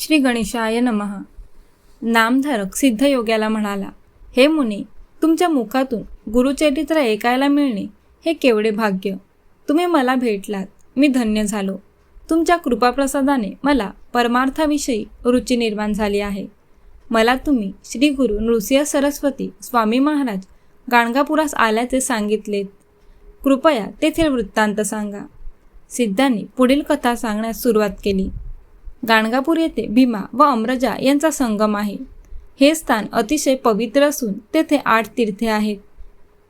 श्री गणेशाय नमः. नामधारक सिद्धयोग्याला म्हणाला हे मुने तुमच्या मुखातून गुरुचरित्र ऐकायला मिळणे हे केवढे भाग्य. तुम्ही मला भेटलात मी धन्य झालो. तुमच्या कृपाप्रसादाने मला परमार्थाविषयी रुची निर्माण झाली आहे. मला तुम्ही श्री गुरु नृसिंह सरस्वती स्वामी महाराज गाणगापुरास आल्याचे सांगितलेत. कृपया तेथील वृत्तांत सांगा. सिद्धांनी पुढील कथा सांगण्यास सुरुवात केली. गाणगापूर येथे भीमा व अमरजा यांचा संगम आहे. हे स्थान अतिशय पवित्र असून तेथे आठ तीर्थे आहेत.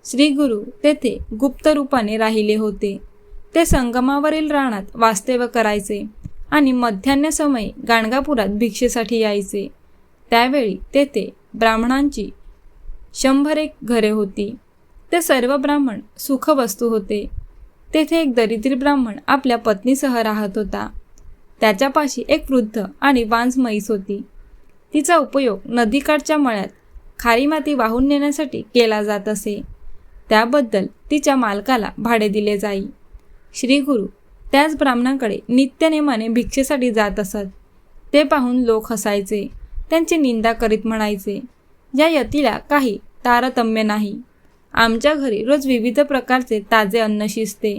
श्री गुरु तेथे गुप्त रूपाने राहिले होते. ते संगमावरील रानात वास्तव्य करायचे आणि मध्यान्ह समयी गाणगापुरात भिक्षेसाठी यायचे. त्यावेळी तेथे ब्राह्मणांची शंभर एक घरे होती. ते सर्व ब्राह्मण सुखवस्तू होते. तेथे एक दरिद्री ब्राह्मण आपल्या पत्नीसह राहत होता. त्याच्यापाशी एक वृद्ध आणि वांस म्हैस होती. तिचा उपयोग नदीकाठच्या मळ्यात खारी माती वाहून नेण्यासाठी केला जात असे. त्याबद्दल तिच्या मालकाला भाडे दिले जाई. श्रीगुरु त्याच ब्राह्मणाकडे नित्यनेमाने भिक्षेसाठी जात असत. ते पाहून लोक हसायचे. त्यांची निंदा करीत म्हणायचे या यतीला काही तारतम्य नाही. आमच्या घरी रोज विविध प्रकारचे ताजे अन्न शिजते.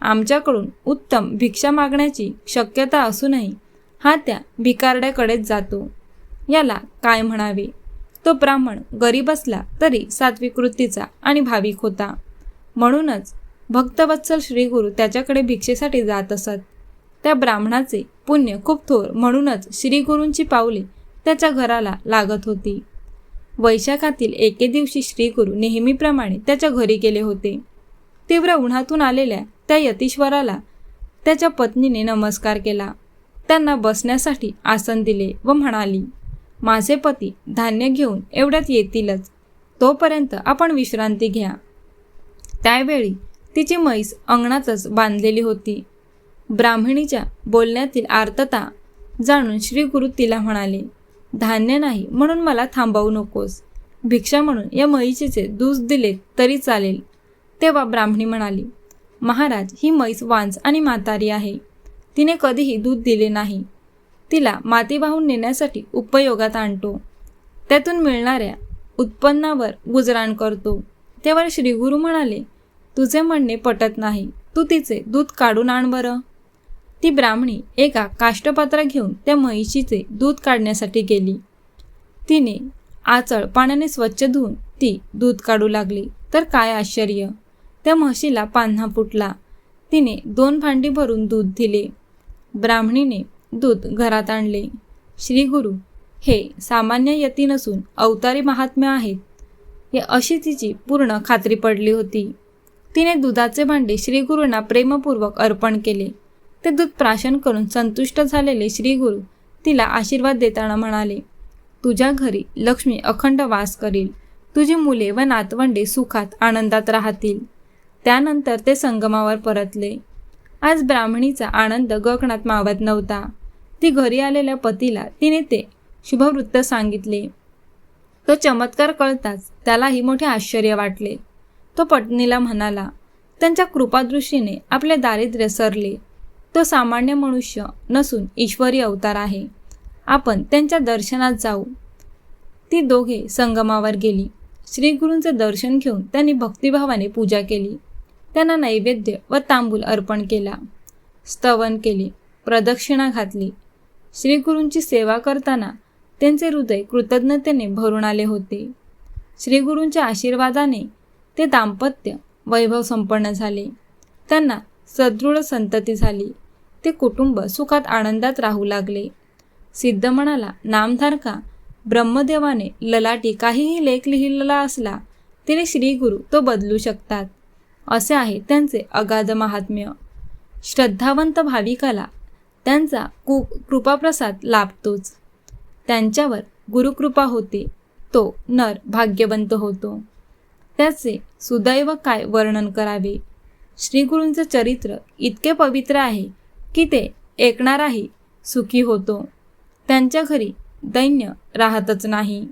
आमच्याकडून उत्तम भिक्षा मागण्याची शक्यता असूनही हा त्या भिकारड्याकडेच जातो. याला काय म्हणावे? तो ब्राह्मण गरीब असला तरी सात्विक वृत्तीचा आणि भाविक होता. म्हणूनच भक्तवत्सल श्रीगुरु त्याच्याकडे भिक्षेसाठी जात असत. त्या ब्राह्मणाचे पुण्य खूप थोर म्हणूनच श्रीगुरूंची पावले त्याच्या घराला लागत होती. वैशाखातील एके दिवशी श्रीगुरू नेहमीप्रमाणे त्याच्या घरी गेले होते. तीव्र उन्हातून आलेल्या त्या यतीश्वराला त्याच्या पत्नीने नमस्कार केला. त्यांना बसण्यासाठी आसन दिले व म्हणाली माझे पती धान्य घेऊन एवढ्यात येतीलच. तोपर्यंत आपण विश्रांती घ्या. त्यावेळी तिची म्हैस अंगणातच बांधलेली होती. ब्राह्मणीच्या बोलण्यातील आर्तता जाणून श्रीगुरु तिला म्हणाले धान्य नाही म्हणून मला थांबवू नकोस. भिक्षा म्हणून या म्हैशीचे दूध दिले तरी चालेल. तेव्हा ब्राह्मणी म्हणाली महाराज ही म्हैस वांस आणि म्हातारी आहे. तिने कधीही दूध दिले नाही. तिला माती वाहून नेण्यासाठी उपयोगात आणतो. त्यातून मिळणाऱ्या उत्पन्नावर गुजराण करतो. तेव्हा श्रीगुरू म्हणाले तुझे म्हणणे पटत नाही. तू तिचे दूध काढून आण बरं. ती ब्राह्मणी एका काष्टपात्र घेऊन त्या म्हैशीचे दूध काढण्यासाठी गेली. तिने आचळ पाण्याने स्वच्छ धुवून ती दूध काढू लागली. तर काय आश्चर्य! त्या म्हशीला पान्हा फुटला. तिने दोन भांडी भरून दूध दिले. ब्राह्मणीने दूध घरात आणले. श्री गुरु हे सामान्य यती नसून अवतारी महात्म्य आहेत. हे अशी तिची पूर्ण खात्री पडली होती. तिने दुधाचे भांडे श्रीगुरूंना प्रेमपूर्वक अर्पण केले. ते दूध प्राशन करून संतुष्ट झालेले श्रीगुरु तिला आशीर्वाद देताना म्हणाले तुझ्या घरी लक्ष्मी अखंड वास करील. तुझी मुले व नातवंडे सुखात आनंदात राहतील. त्यानंतर ते संगमावर परतले. आज ब्राह्मणीचा आनंद गगनात मावत नव्हता. ती घरी आलेल्या पतीला तिने ते शुभवृत्त सांगितले. तो चमत्कार कळताच त्यालाही मोठे आश्चर्य वाटले. तो पत्नीला म्हणाला त्यांच्या कृपादृष्टीने आपले दारिद्र्य सरले. तो सामान्य मनुष्य नसून ईश्वरी अवतार आहे. आपण त्यांच्या दर्शनात जाऊ. ती दोघे संगमावर गेली. श्रीगुरूंचे दर्शन घेऊन त्यांनी भक्तिभावाने पूजा केली. त्यांना नैवेद्य व तांबूल अर्पण केला. स्तवन केले प्रदक्षिणा घातली. श्रीगुरूंची सेवा करताना त्यांचे हृदय कृतज्ञतेने भरून आले होते. श्रीगुरूंच्या आशीर्वादाने ते दाम्पत्य वैभव संपन्न झाले. त्यांना सदृढ संतती झाली. ते कुटुंब सुखात आनंदात राहू लागले. सिद्ध म्हणाला नामधारका ब्रह्मदेवाने ललाटी काहीही लेख लिहिलेला असला तरी श्रीगुरु तो बदलू शकतात. असे आहे त्यांचे अगाध महात्म्य. श्रद्धावंत भाविकाला त्यांचा कु कृपाप्रसाद लाभतोच. त्यांच्यावर गुरुकृपा होते तो नर भाग्यवंत होतो. त्याचे सुदैव काय वर्णन करावे? श्रीगुरूंचं चरित्र इतके पवित्र आहे की ते ऐकणाराही सुखी होतो. त्यांच्या घरी दैन्य राहतच नाही.